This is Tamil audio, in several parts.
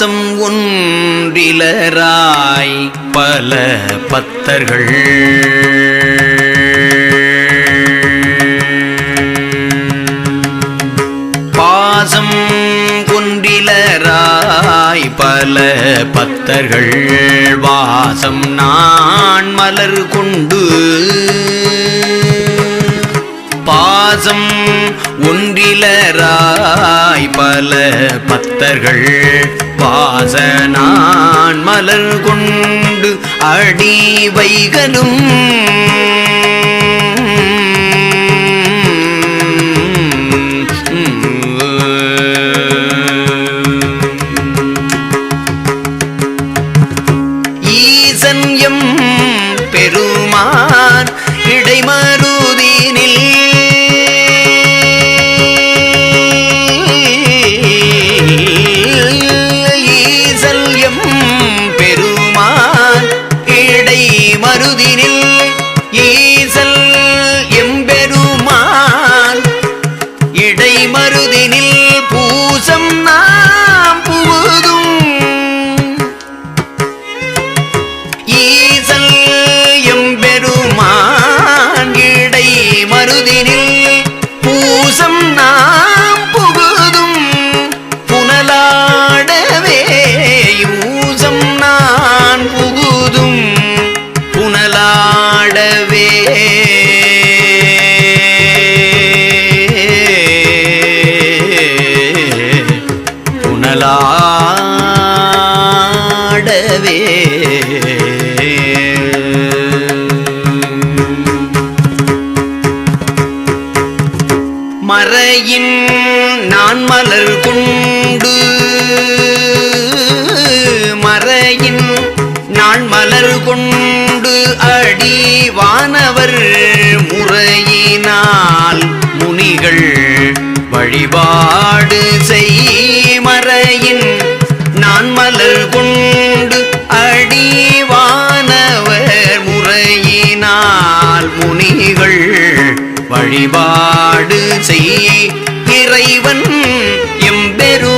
பாசம் ஒன்றிலராய் பல பத்தர்கள் பாசம் ஒன்றிலராய் பல பத்தர்கள் வாசம் நான் மலர் கொண்டு பாசம் ஒன்றிலராய் பல பத்தர்கள் வாசனான் மலர் கொண்டு அடி வைகலும். பூசம் நாம் புகுதும் புனலாடவே யூசம் நான் புகுதும் புனலாடவே. புனலா மறையின் நான் மலர் கொண்டு மறையின் நான் மலர் கொண்டு அடி வானவர் முறையினால் முனிகள் வழிபாடு செய் மறையின் நான் மலர் கொண்டு அடி வானவர் முறையினால் முனிகள் வழிபாடு செய் இறைவன் எம்பெருமான்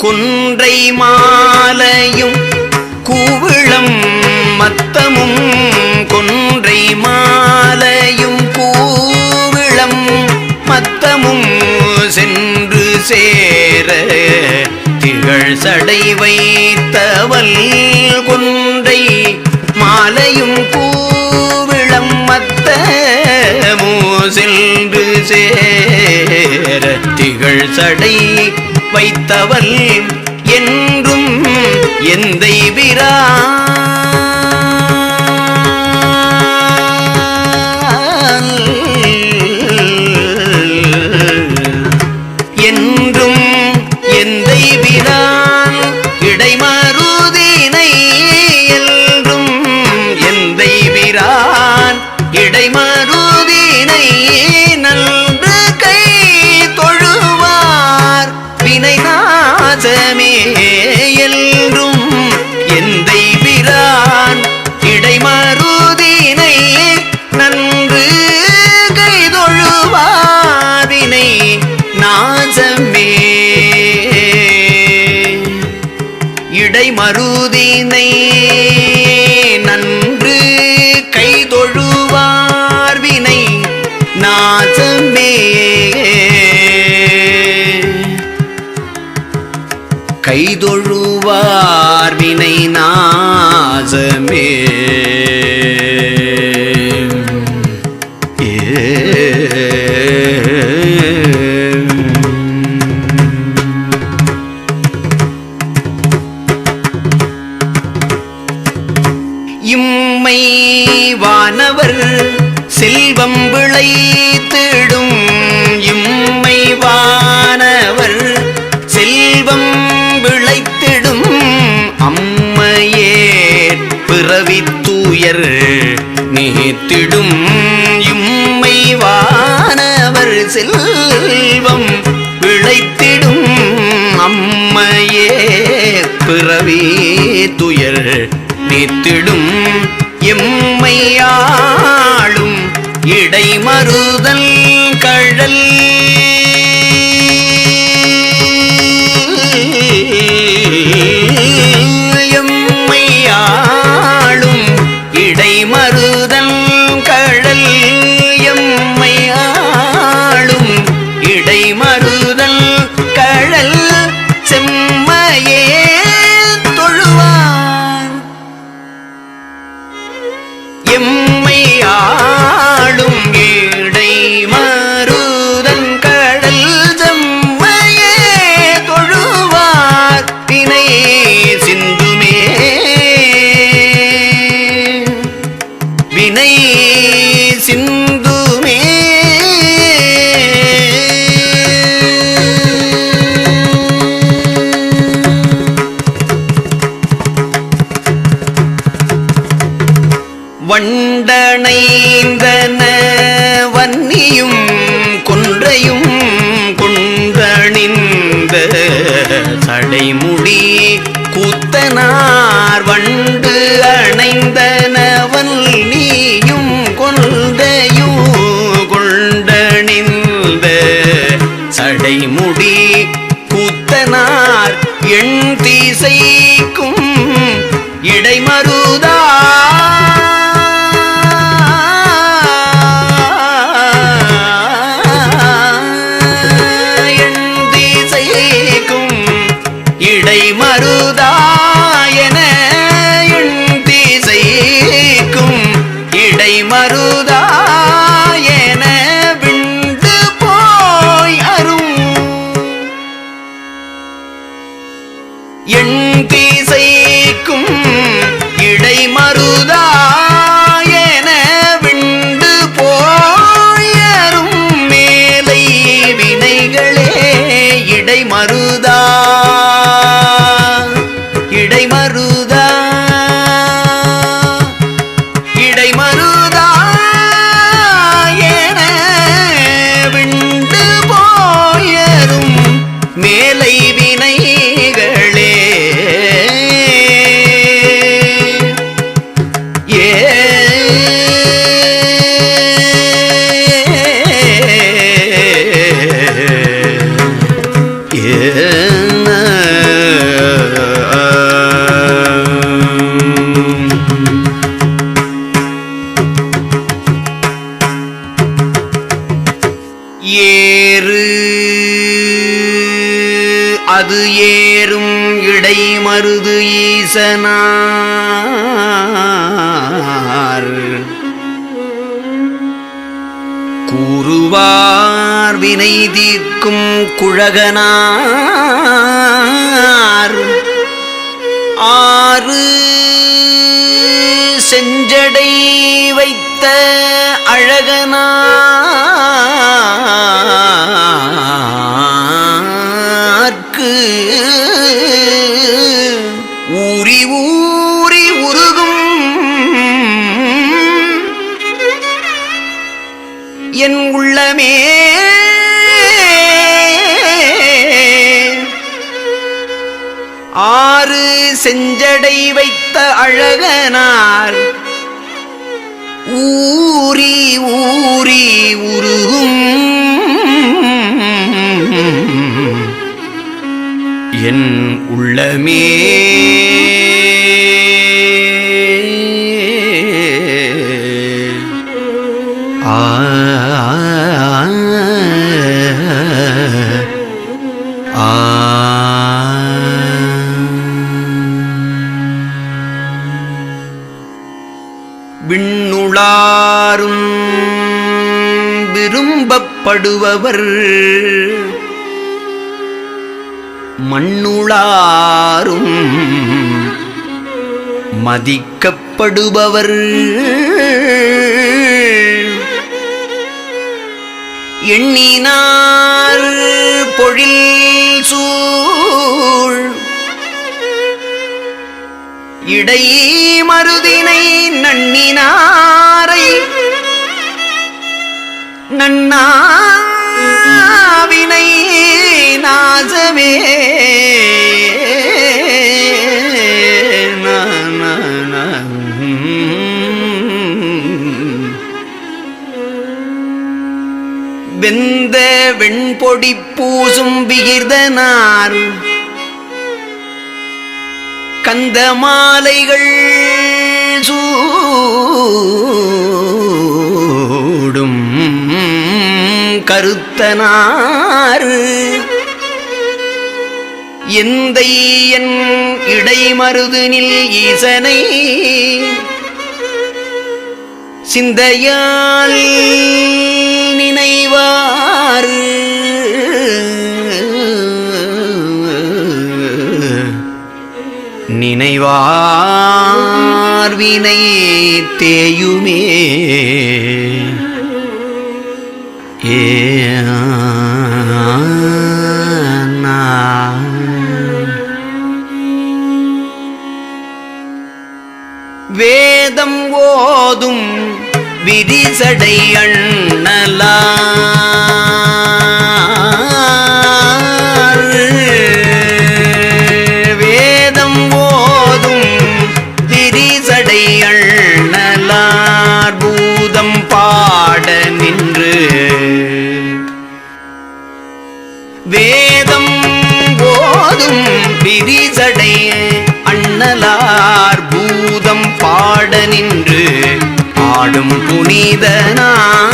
குன்றை மாலையும் கூவிளம் மத்தமும் குன்றை மாலையும் கூவிளம் மத்தமும் சென்று சேர திகழ் சடை வைத்தவல் குன்றை மாலையும் கூவிளம் மத்தமும் சென்று சேர திகழ் சடை வைத்தவள் என்றும் எந்தை விரா செய்கிறான் இடைமருதினை நன்று கைதொழுவாதினை நாசமே இடைமருதினை நன்று கைதொழுவார்வினை நாசமே கைதொழுவார் வினை நாசமே. செல்வம் பிழைத்திடும் அம்மையே பிறவி துயர் நீத்திடும் எம்மையா எண் தீசை ஈசனார் கூறுவார் வினை தீர்க்கும் குழகனார். ஆறு செஞ்சடை வைத்த அழகனார்க்கு என் உள்ளமே. ஆறு செஞ்சடை வைத்த அழகனார் ஊறி ஊறி உருகும். என் உள்ளமே. விரும்பப்படுபவர் மண்ணுளாரும் மதிக்கப்படுபவர். எண்ணினார் பொழில் சூழ். இடை மருதினை நன்னினாரை நன்னாவினை நாசமே வெந்த வெண்பொடி பூசும் விகிர்தனார் கந்த மாலைகள் சூடும் கருத்தனாறு. எந்தை என் இடைமருதுனில் ஈசனை. சிந்தையால் நினைவார் நினைவார் வினை தேயுமே. வேதம் ஓதும் விரிசடை அண்ணலா. நின்று ஆடும் புனிதனார்.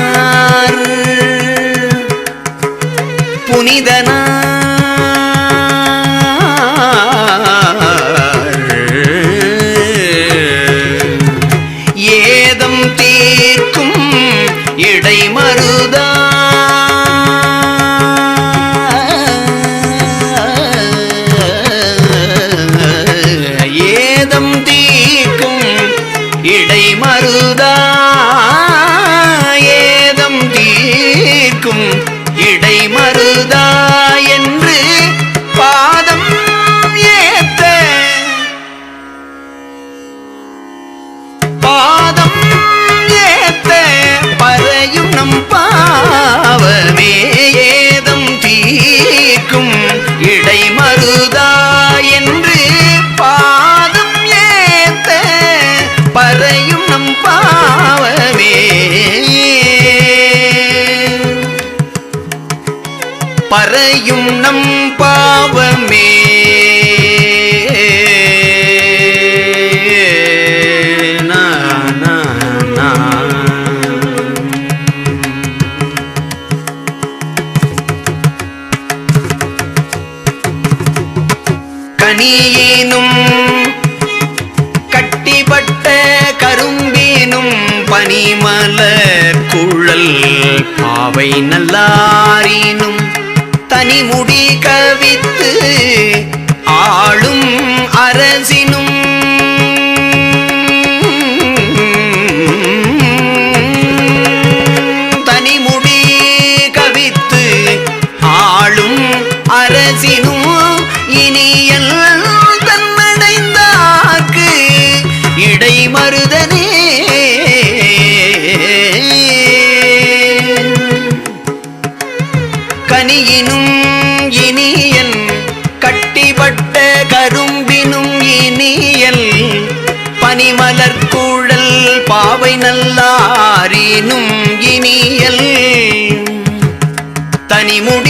புனிதனார். கனியேனும் கட்டிப்பட்ட கரும்பேனும் பனிமலர் குழல் பாவை நல்லாரினும் தனிமுடி கவித்து ஆளும் அரசினும். நல்லாரினும் இனியல் தனிமுடி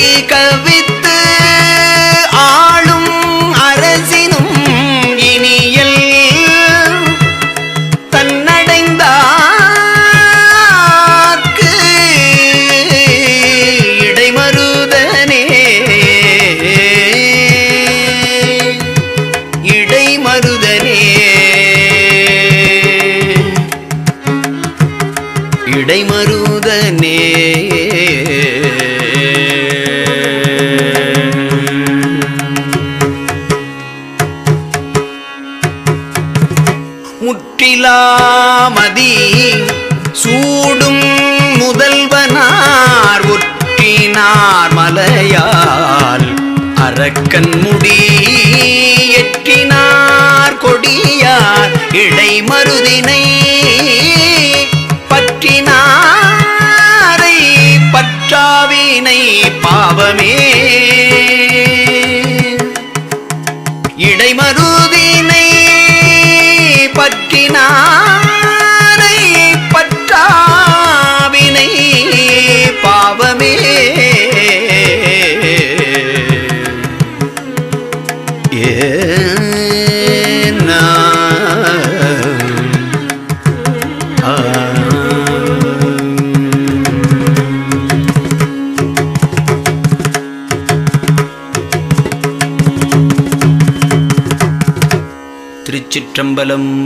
முற்றிலாமதி சூடும் முதல்வனார் ஒற்றினார் மலையால். அரக்கன் முடி எற்றினார் கொடியார். இடைமருதினை பற்றினாரை பற்றாவினை பாவமே. திருச்சிற்றம்பலம்